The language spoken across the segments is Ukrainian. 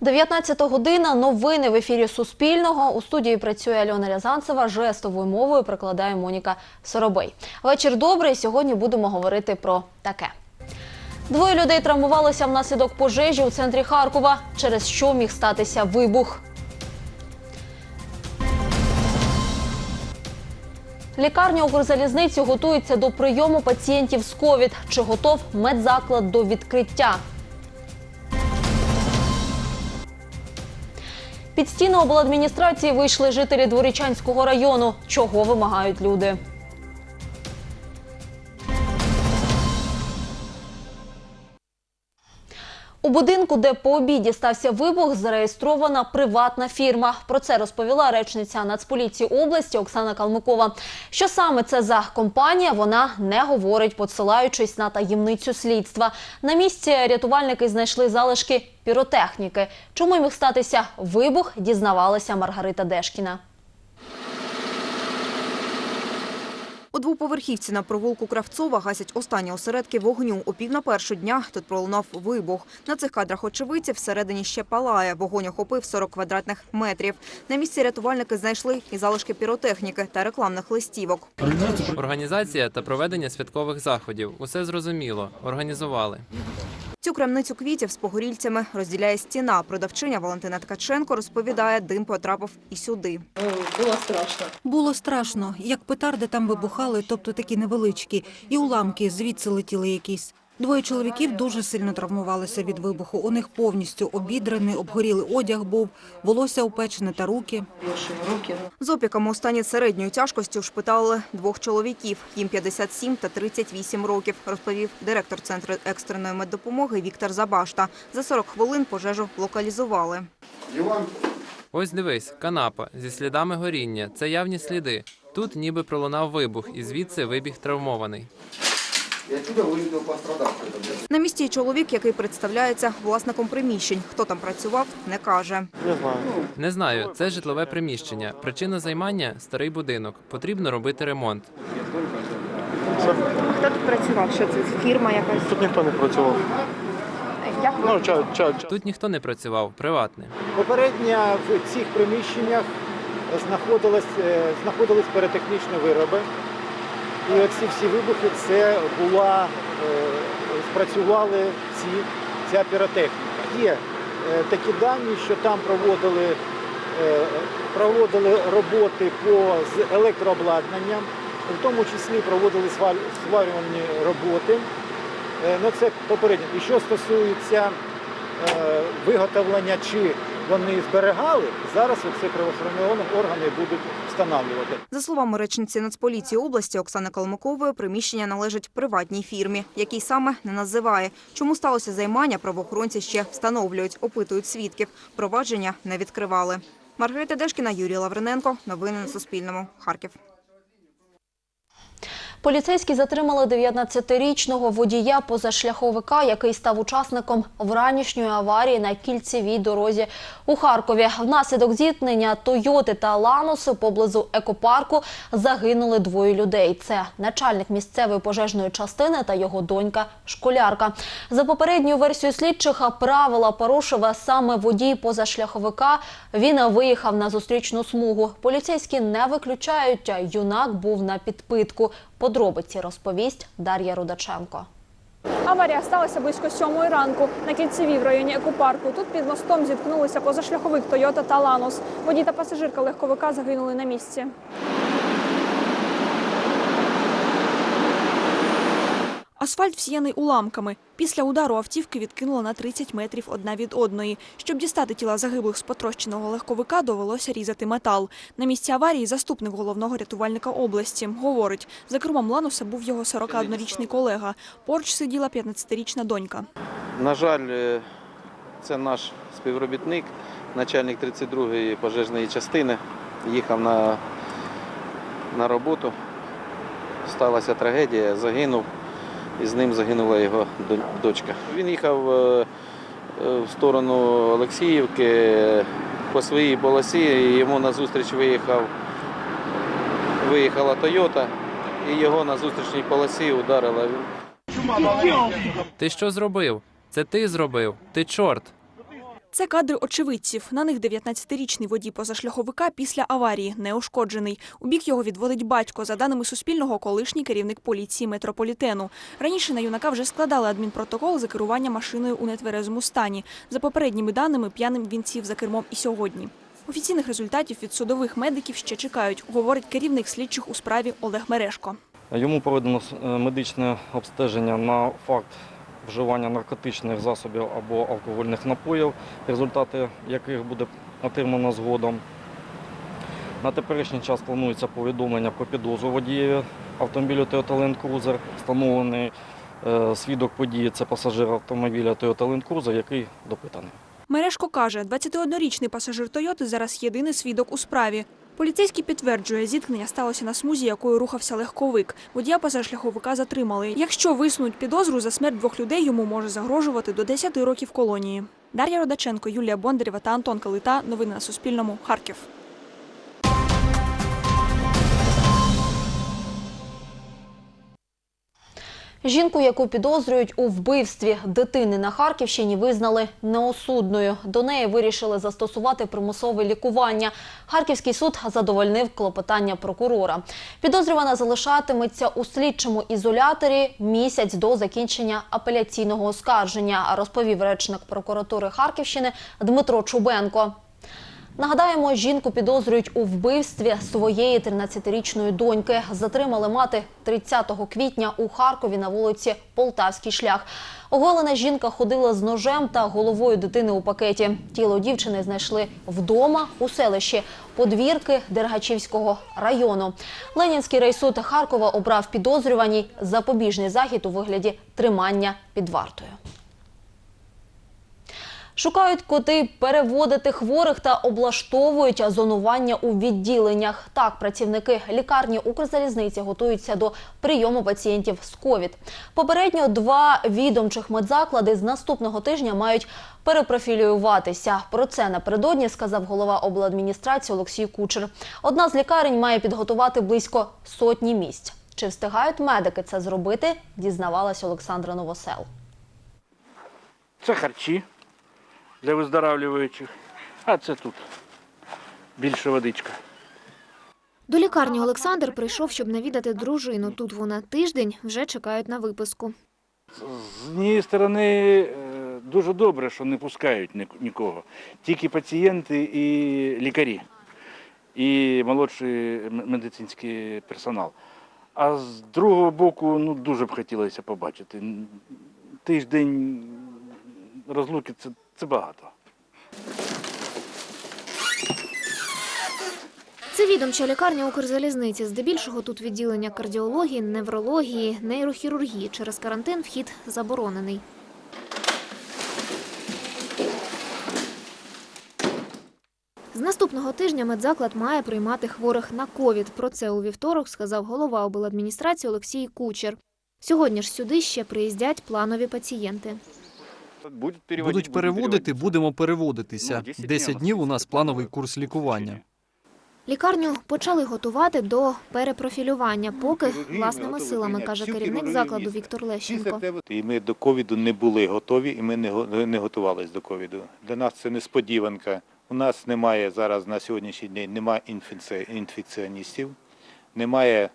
19 година. Новини в ефірі Суспільного. У студії працює Альона Рязанцева. Жестовою мовою прикладає Моніка Соробей. Вечір добрий. Сьогодні будемо говорити про таке. Двоє людей травмувалися внаслідок пожежі у центрі Харкова, через що міг статися вибух. Лікарня Укрзалізниці готується до прийому пацієнтів з ковід. Чи готов медзаклад до відкриття? Під стіни обладміністрації вийшли жителі Дворічанського району. Чого вимагають люди? У будинку, де по обіді стався вибух, зареєстрована приватна фірма. Про це розповіла речниця Нацполіції області Оксана Калмикова. Що саме це за компанія, вона не говорить, посилаючись на таємницю слідства. На місці рятувальники знайшли залишки піротехніки. Чому міг статися вибух, дізнавалася Маргарита Дешкіна. У двоповерхівці на провулку Кравцова гасять останні осередки вогню. О пів на першу дня тут пролунав вибух. На цих кадрах очевидців всередині ще палає. Вогонь охопив 40 квадратних метрів. На місці рятувальники знайшли і залишки піротехніки та рекламних листівок. Організація та проведення святкових заходів. Усе зрозуміло. Організували. Цю крамницю квітів з погорільцями розділяє стіна. Продавчиня Валентина Ткаченко розповідає, дим потрапив і сюди. Було страшно, як петарди там вибухали, тобто такі невеличкі, і уламки звідси летіли якісь. Двоє чоловіків дуже сильно травмувалися від вибуху. У них повністю обідраний, обгорілий одяг був, волосся опечене та руки. З опіками у стані середньої тяжкості ушпиталили двох чоловіків. Їм 57 та 38 років, розповів директор Центру екстреної меддопомоги Віктор Забашта. За 40 хвилин пожежу локалізували. Ось дивись, канапа зі слідами горіння. Це явні сліди. Тут ніби пролунав вибух, і звідси вибіг травмований. На місці й чоловік, який представляється власником приміщень. Хто там працював, не каже. Не знаю, це житлове приміщення. Причина займання старий будинок. Потрібно робити ремонт. Хто тут працював? Що це фірма якась? Тут ніхто не працював. Як Ну, ча, ча, ча. Тут ніхто не працював, приватне. Попередньо в цих приміщеннях знаходились, е, знаходились піротехнічні вироби. І оці всі вибухи це була, е, спрацювали ці, ця піротехніка. Є е, такі дані, що там проводили, е, проводили роботи по з електрообладнанням, в тому числі проводили сварювальні роботи. Ну, це попередньо. І що стосується виготовлення, чи вони зберігали, зараз оце правоохоронні органи будуть встановлювати. За словами речниці Нацполіції області Оксани Калмакової, приміщення належить приватній фірмі, який саме не називає. Чому сталося займання, правоохоронці ще встановлюють, опитують свідків. Провадження не відкривали. Маргарита Дешкіна, Юрій Лавриненко. Новини на Суспільному. Харків. Поліцейські затримали 19-річного водія позашляховика, який став учасником вранішньої аварії на кільцевій дорозі у Харкові. Внаслідок зіткнення Тойоти та Ланосу поблизу екопарку загинули двоє людей. Це начальник місцевої пожежної частини та його донька-школярка. За попередньою версією слідчих, правила порушив саме водій позашляховика. Він виїхав на зустрічну смугу. Поліцейські не виключають, юнак був на підпитку. Подробиці розповість Дар'я Рудаченко. Аварія сталася близько сьомої ранку на кільцевій в районі екопарку. Тут під мостом зіткнулися позашляховик Тойота та Ланус. Водій та пасажирка легковика загинули на місці. Асфальт всіяний уламками. Після удару автівки відкинуло на 30 метрів одна від одної. Щоб дістати тіла загиблих з потрощеного легковика, довелося різати метал. На місці аварії заступник головного рятувальника області говорить, за кермом Лануса був його 41-річний колега. Поруч сиділа 15-річна донька. На жаль, е, це наш співробітник, начальник 32-ї пожежної частини. Їхав на, на роботу. Сталася трагедія, загинув, і з ним загинула його дочка. Він їхав е, е, в сторону Олексіївки по своїй полосі, і йому назустріч виїхав, виїхала Тойота, і його на зустрічній полосі ударила. Ти що зробив? Це ти зробив. Ти чорт. Це кадри очевидців. На них 19-річний водій позашляховика після аварії, неушкоджений. У бік його відводить батько, за даними Суспільного, колишній керівник поліції метрополітену. Раніше на юнака вже складали адмінпротокол за керування машиною у нетверезому стані. За попередніми даними, п'яним він сів за кермом і сьогодні. Офіційних результатів від судових медиків ще чекають, говорить керівник слідчих у справі Олег Мерешко. Йому проведено е, медичне обстеження на факт вживання наркотичних засобів або алкогольних напоїв, результати яких буде отримано згодом. На теперішній час планується повідомлення про підозру водієві автомобілю Toyota Land Cruiser. Встановлений е, свідок події – це пасажир автомобіля Toyota Land Cruiser, який допитаний. Мерешко каже, 21-річний пасажир Тойоти зараз єдиний свідок у справі. Поліцейський підтверджує, зіткнення сталося на смузі, якою рухався легковик. Водія позашляховика затримали. Якщо висунуть підозру, за смерть двох людей йому може загрожувати до 10 років колонії. Дар'я Родаченко, Юлія Бондарєва та Антон Калита. Новини на Суспільному. Харків. Жінку, яку підозрюють у вбивстві дитини на Харківщині, визнали неосудною. До неї вирішили застосувати примусове лікування. Харківський суд задовольнив клопотання прокурора. Підозрювана залишатиметься у слідчому ізоляторі місяць до закінчення апеляційного оскарження, розповів речник прокуратури Харківщини Дмитро Чубенко. Нагадаємо, жінку підозрюють у вбивстві своєї 13-річної доньки. Затримали мати 30 квітня у Харкові на вулиці Полтавський шлях. Оголена жінка ходила з ножем та головою дитини у пакеті. Тіло дівчини знайшли вдома у селищі Подвірки Дергачівського району. Ленінський райсуд Харкова обрав підозрюваній запобіжний захід у вигляді тримання під вартою. Шукають коти переводити хворих та облаштовують зонування у відділеннях. Так, працівники лікарні Укрзалізниці готуються до прийому пацієнтів з ковід. Попередньо два відомчих медзаклади з наступного тижня мають перепрофілюватися. Про це напередодні сказав голова обладміністрації Олексій Кучер. Одна з лікарень має підготувати близько сотні місць. Чи встигають медики це зробити? Дізнавалась Олександра Новосел. Це харчі для виздоравлюючих, а це тут більше водичка. До лікарні Олександр прийшов, щоб навідати дружину. Тут вона тиждень вже чекають на виписку. З однієї сторони, е, дуже добре, що не пускають нікого. Тільки пацієнти і лікарі, і молодший медицинський персонал. А з другого боку, ну дуже б хотілося побачити. Тиждень розлуки це, це багато. Це відомча лікарня Укрзалізниці. Здебільшого тут відділення кардіології, неврології, нейрохірургії. Через карантин вхід заборонений. З наступного тижня медзаклад має приймати хворих на ковід. Про це у вівторок сказав голова обладміністрації Олексій Кучер. Сьогодні ж сюди ще приїздять планові пацієнти. Будуть переводити, будемо переводитися. 10 днів у нас плановий курс лікування. Лікарню почали готувати до перепрофілювання, поки власними силами, каже керівник закладу Віктор Лещенко. І ми до ковіду не були готові, і ми не, готувалися до ковіду. Для нас це несподіванка. У нас немає зараз на сьогоднішній день немає інфекціоністів, немає е,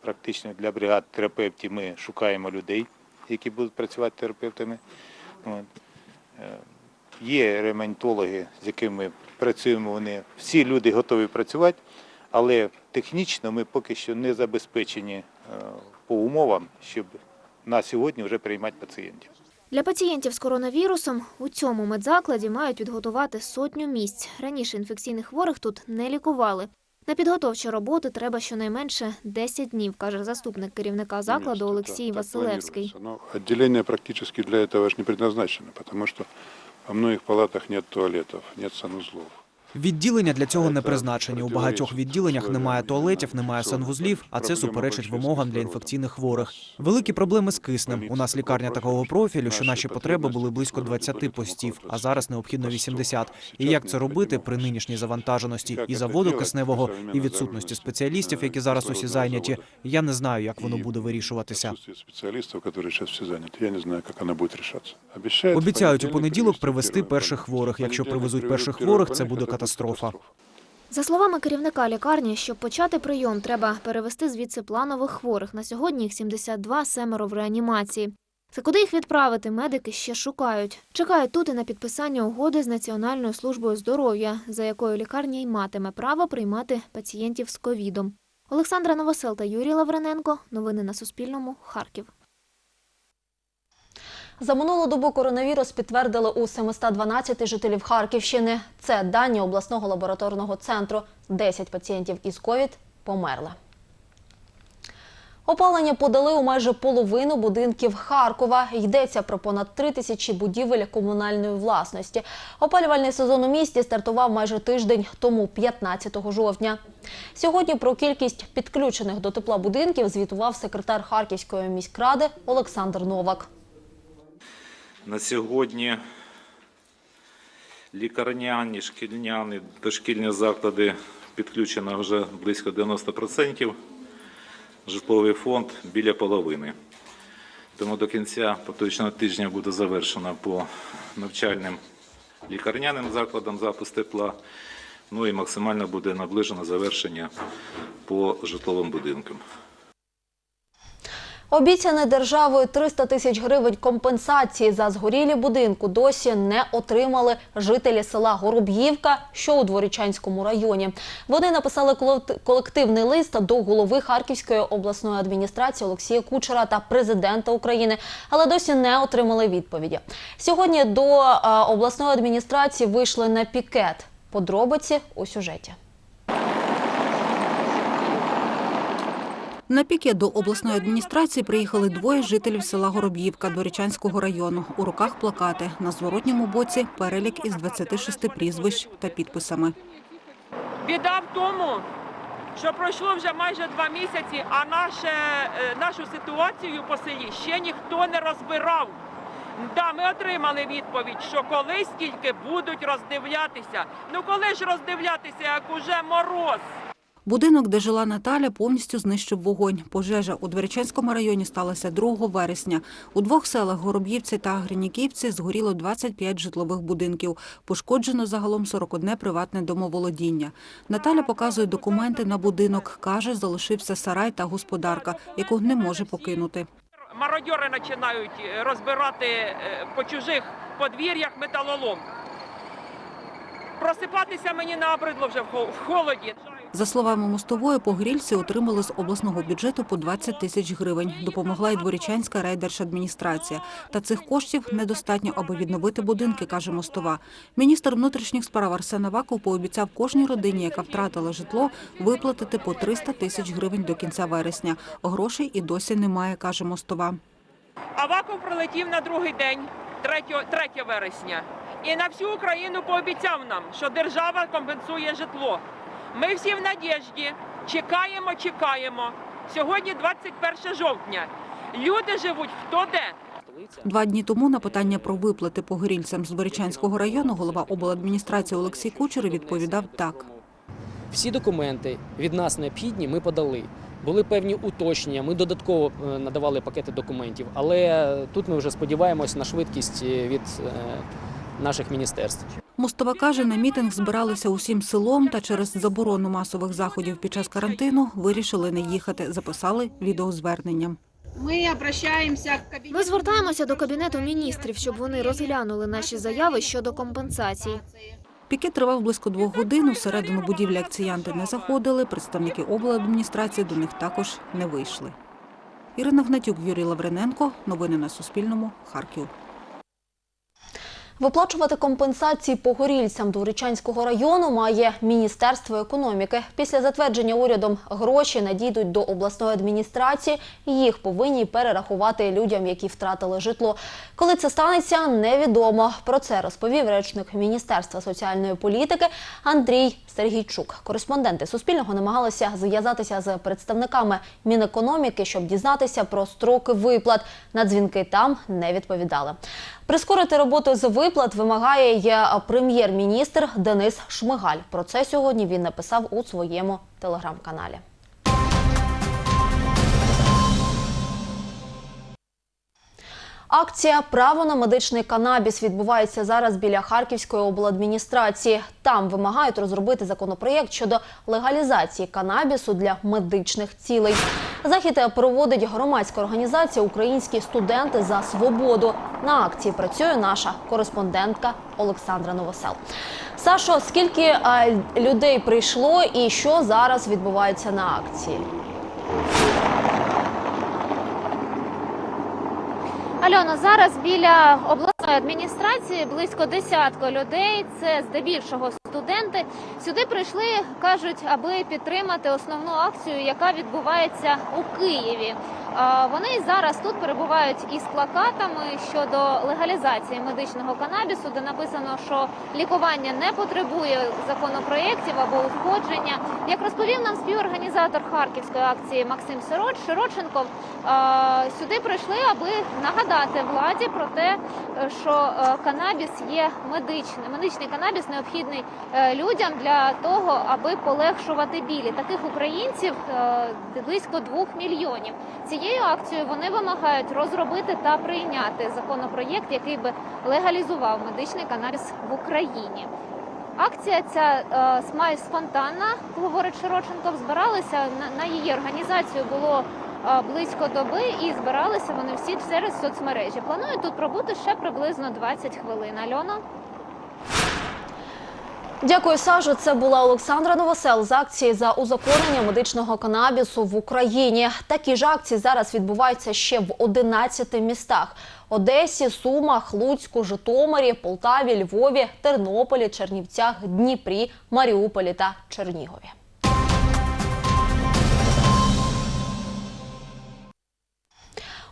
практично для бригад терапевтів. Ми шукаємо людей, які будуть працювати терапевтами. Е, Є ремонтологи, з якими ми працюємо. Вони всі люди готові працювати, але технічно ми поки що не забезпечені е, по умовам, щоб на сьогодні вже приймати пацієнтів. Для пацієнтів з коронавірусом у цьому медзакладі мають підготувати сотню місць. Раніше інфекційних хворих тут не лікували. На підготовчі роботи треба щонайменше 10 днів, каже заступник керівника закладу Олексій Василевський. Відділення практично для цього ж не предназначено, тому що во многих палатах нет туалетів, нет санузлов. Відділення для цього не призначені. У багатьох відділеннях немає туалетів, немає санвузлів, а це суперечить вимогам для інфекційних хворих. Великі проблеми з киснем. У нас лікарня такого профілю, що наші потреби були близько 20 постів, а зараз необхідно 80. І як це робити при нинішній завантаженості і заводу кисневого, і відсутності спеціалістів, які зараз усі зайняті, я не знаю, як воно буде вирішуватися. специалистов, которые сейчас все заняты. Я не знаю, она будет решаться. Обещают, Обіцяють у понеділок привезти перших хворих. Якщо привезуть перших хворих, це буде катастрофа. За словами керівника лікарні, щоб почати прийом, треба перевести звідси планових хворих. На сьогодні їх 72, семеро в реанімації. Та куди їх відправити, медики ще шукають. Чекають тут і на підписання угоди з Національною службою здоров'я, за якою лікарня й матиме право приймати пацієнтів з ковідом. Олександра Новосел та Юрій Лаврененко. Новини на Суспільному. Харків. За минулу добу коронавірус підтвердили у 712 жителів Харківщини. Це дані обласного лабораторного центру. 10 пацієнтів із ковід померли. Опалення подали у майже половину будинків Харкова. Йдеться про понад три тисячі будівель комунальної власності. Опалювальний сезон у місті стартував майже тиждень тому, 15 жовтня. Сьогодні про кількість підключених до тепла будинків звітував секретар Харківської міськради Олександр Новак. На сьогодні лікарняні, шкільняні, дошкільні заклади підключено вже близько 90%. Житловий фонд біля половини. Тому до кінця поточного тижня буде завершено по навчальним лікарняним закладам запуск тепла. Ну і максимально буде наближено завершення по житловим будинкам. Обіцяне державою 300 тисяч гривень компенсації за згорілі будинку досі не отримали жителі села Гороб'ївка, що у Дворічанському районі. Вони написали колект- колективний лист до голови Харківської обласної адміністрації Олексія Кучера та президента України, але досі не отримали відповіді. Сьогодні до е, обласної адміністрації вийшли на пікет. Подробиці у сюжеті. На пікет до обласної адміністрації приїхали двоє жителів села Гороб'ївка Дворічанського району. У руках плакати. На зворотньому боці перелік із 26 прізвищ та підписами. Біда в тому, що пройшло вже майже два місяці, а наше, е, нашу ситуацію по селі ще ніхто не розбирав. Да, ми отримали відповідь, що колись тільки будуть роздивлятися. Ну коли ж роздивлятися, як уже мороз? Будинок, де жила Наталя, повністю знищив вогонь. Пожежа у Дворічанському районі сталася 2 вересня. У двох селах Гороб'ївці та Гриніківці згоріло 25 житлових будинків. Пошкоджено загалом 41 приватне домоволодіння. Наталя показує документи на будинок. Каже, залишився сарай та господарка, яку не може покинути. Мародьори починають е, розбирати е, по чужих подвір'ях металолом. Просипатися мені набридло вже в холоді. За словами мостової, погрільці отримали з обласного бюджету по 20 тисяч гривень. Допомогла й Дворічанська райдержадміністрація. Та цих коштів недостатньо, аби відновити будинки, каже мостова. Міністр внутрішніх справ Арсен Аваков пообіцяв кожній родині, яка втратила житло, виплатити по 300 тисяч гривень до кінця вересня. Грошей і досі немає, каже мостова. Аваков прилетів на другий день, 3, 3 вересня, і на всю Україну пообіцяв нам, що держава компенсує житло. Ми всі в надіжді, чекаємо, чекаємо. Сьогодні 21 жовтня. Люди живуть хто де. Два дні тому на питання про виплати погорільцям з Дворічанського району голова обладміністрації Олексій Кучер відповідав так. Всі документи від нас необхідні, ми подали. Були певні уточнення, ми додатково е, надавали пакети документів, але тут ми вже сподіваємось на швидкість е, від е, наших міністерств. Мостова каже, на мітинг збиралися усім селом та через заборону масових заходів під час карантину вирішили не їхати. Записали відеозвернення. Ми обращаємося Ми звертаємося до кабінету міністрів, щоб вони розглянули наші заяви щодо компенсації. Пікет тривав близько двох годин. Усередину будівлі акціянти не заходили. Представники обладміністрації до них також не вийшли. Ірина Гнатюк, Юрій Лаврененко. Новини на Суспільному. Харків. Виплачувати компенсації погорільцям Дворічанського району має Міністерство економіки. Після затвердження урядом гроші надійдуть до обласної адміністрації. Їх повинні перерахувати людям, які втратили житло. Коли це станеться, невідомо. Про це розповів речник Міністерства соціальної політики Андрій Сергійчук. Кореспонденти Суспільного намагалися зв'язатися з представниками Мінекономіки, щоб дізнатися про строки виплат. На дзвінки там не відповідали. Прискорити роботу з виплат вимагає прем'єр-міністр Денис Шмигаль. Про це сьогодні він написав у своєму телеграм-каналі. Акція Право на медичний канабіс відбувається зараз біля Харківської обладміністрації. Там вимагають розробити законопроєкт щодо легалізації канабісу для медичних цілей. Захід проводить громадська організація Українські студенти за свободу. На акції працює наша кореспондентка Олександра Новосел. Сашо, скільки е, людей прийшло і що зараз відбувається на акції? Альона, зараз біля обласної адміністрації близько десятка людей. Це здебільшого студенти. Сюди прийшли, кажуть, аби підтримати основну акцію, яка відбувається у Києві. Вони зараз тут перебувають із плакатами щодо легалізації медичного канабісу, де написано, що лікування не потребує законопроєктів або узгодження. Як розповів нам співорганізатор харківської акції Максим Сироч сюди прийшли, аби нагадати владі про те, що е, канабіс є медичним. Медичний канабіс необхідний е, людям для того, аби полегшувати білі. Таких українців е, близько двох мільйонів. Цією акцією вони вимагають розробити та прийняти законопроєкт, який би легалізував медичний канабіс в Україні. Акція ця е, смай спонтанна, говорить Широченков. Збиралися на, на її організацію було е, близько доби, і збиралися вони всі через соцмережі. Планують тут пробути ще приблизно 20 хвилин. Альона. Дякую, Сажу. Це була Олександра Новосел з акції за узаконення медичного канабісу в Україні. Такі ж акції зараз відбуваються ще в 11 містах: Одесі, Сумах, Луцьку, Житомирі, Полтаві, Львові, Тернополі, Чернівцях, Дніпрі, Маріуполі та Чернігові.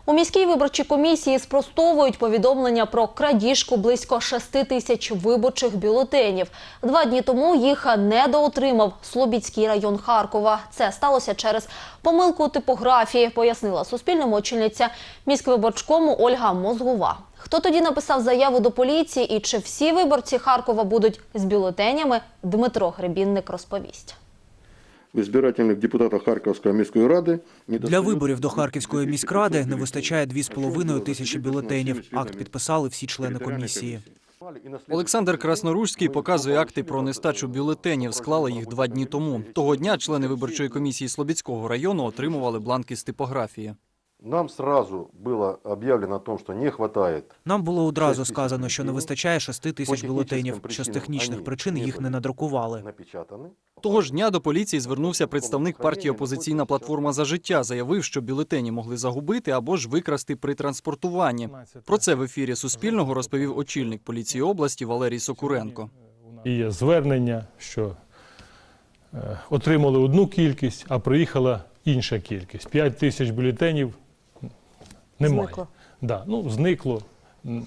У міській виборчій комісії спростовують повідомлення про крадіжку близько 6 тисяч виборчих бюлетенів. Два дні тому їх недоотримав Слобідський район Харкова. Це сталося через помилку типографії, пояснила Суспільному очільниця міськвиборчкому Ольга Мозгова. Хто тоді написав заяву до поліції і чи всі виборці Харкова будуть з бюлетенями, Дмитро Гребінник розповість. В избирательных депутатов Харківської міської ради Для виборів до Харківської міськради не вистачає 2,5 тисячі бюлетенів. Акт підписали всі члени комісії. Олександр Красноружський показує акти про нестачу бюлетенів. Склали їх два дні тому. Того дня члени виборчої комісії Слобідського району отримували бланки з типографії. Нам сразу было объявлено о том, что не хватает. Нам було одразу сказано, що не вистачає 6 тисяч бюлетенів, що з технічних причин їх не надрукували. Напечатаны. Того ж дня до поліції звернувся представник партії Опозиційна платформа за життя. Заявив, що бюлетені могли загубити або ж викрасти при транспортуванні. Про це в ефірі Суспільного розповів очільник поліції області Валерій Сокуренко. І є звернення, що е, отримали одну кількість, а приїхала інша кількість. 5 тисяч бюлетенів немає. Зникло. Да, ну, зникло. Е,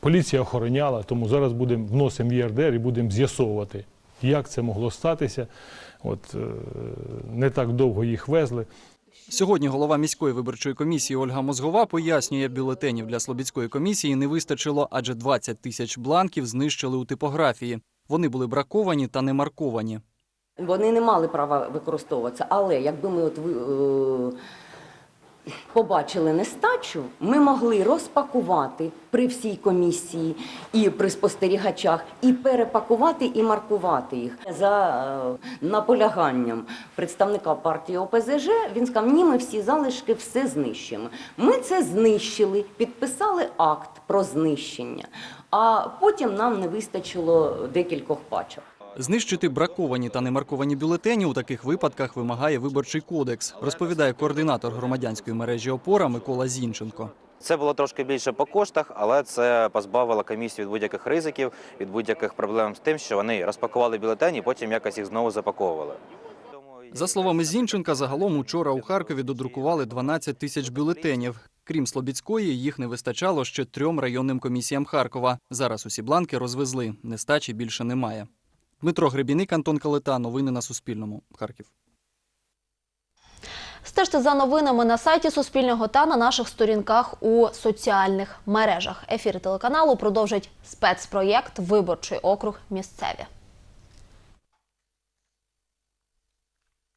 Поліція охороняла, тому зараз будемо вносимо в ЄРДР і будемо з'ясовувати, як це могло статися. От, е, не так довго їх везли. Сьогодні голова міської виборчої комісії Ольга Мозгова пояснює, бюлетенів для Слобідської комісії не вистачило, адже 20 тисяч бланків знищили у типографії. Вони були браковані та не марковані. Вони не мали права використовуватися, але якби ми от е, побачили нестачу, ми могли розпакувати при всій комісії і при спостерігачах, і перепакувати і маркувати їх за е, наполяганням представника партії ОПЗЖ. Він сказав: ні, ми всі залишки все знищимо. Ми це знищили, підписали акт про знищення, а потім нам не вистачило декількох пачок. Знищити браковані та немарковані бюлетені у таких випадках вимагає виборчий кодекс, розповідає координатор громадянської мережі опора Микола Зінченко. Це було трошки більше по коштах, але це позбавило комісію від будь-яких ризиків, від будь-яких проблем з тим, що вони розпакували бюлетені і потім якось їх знову запаковували. За словами Зінченка, загалом учора у Харкові додрукували 12 тисяч бюлетенів. Крім Слобідської, їх не вистачало ще трьом районним комісіям Харкова. Зараз усі бланки розвезли. Нестачі більше немає. Дмитро Гребіник, Антон Калита. Новини на Суспільному. Харків. Стежте за новинами на сайті Суспільного та на наших сторінках у соціальних мережах. Ефір телеканалу продовжить спецпроєкт Виборчий округ місцеві.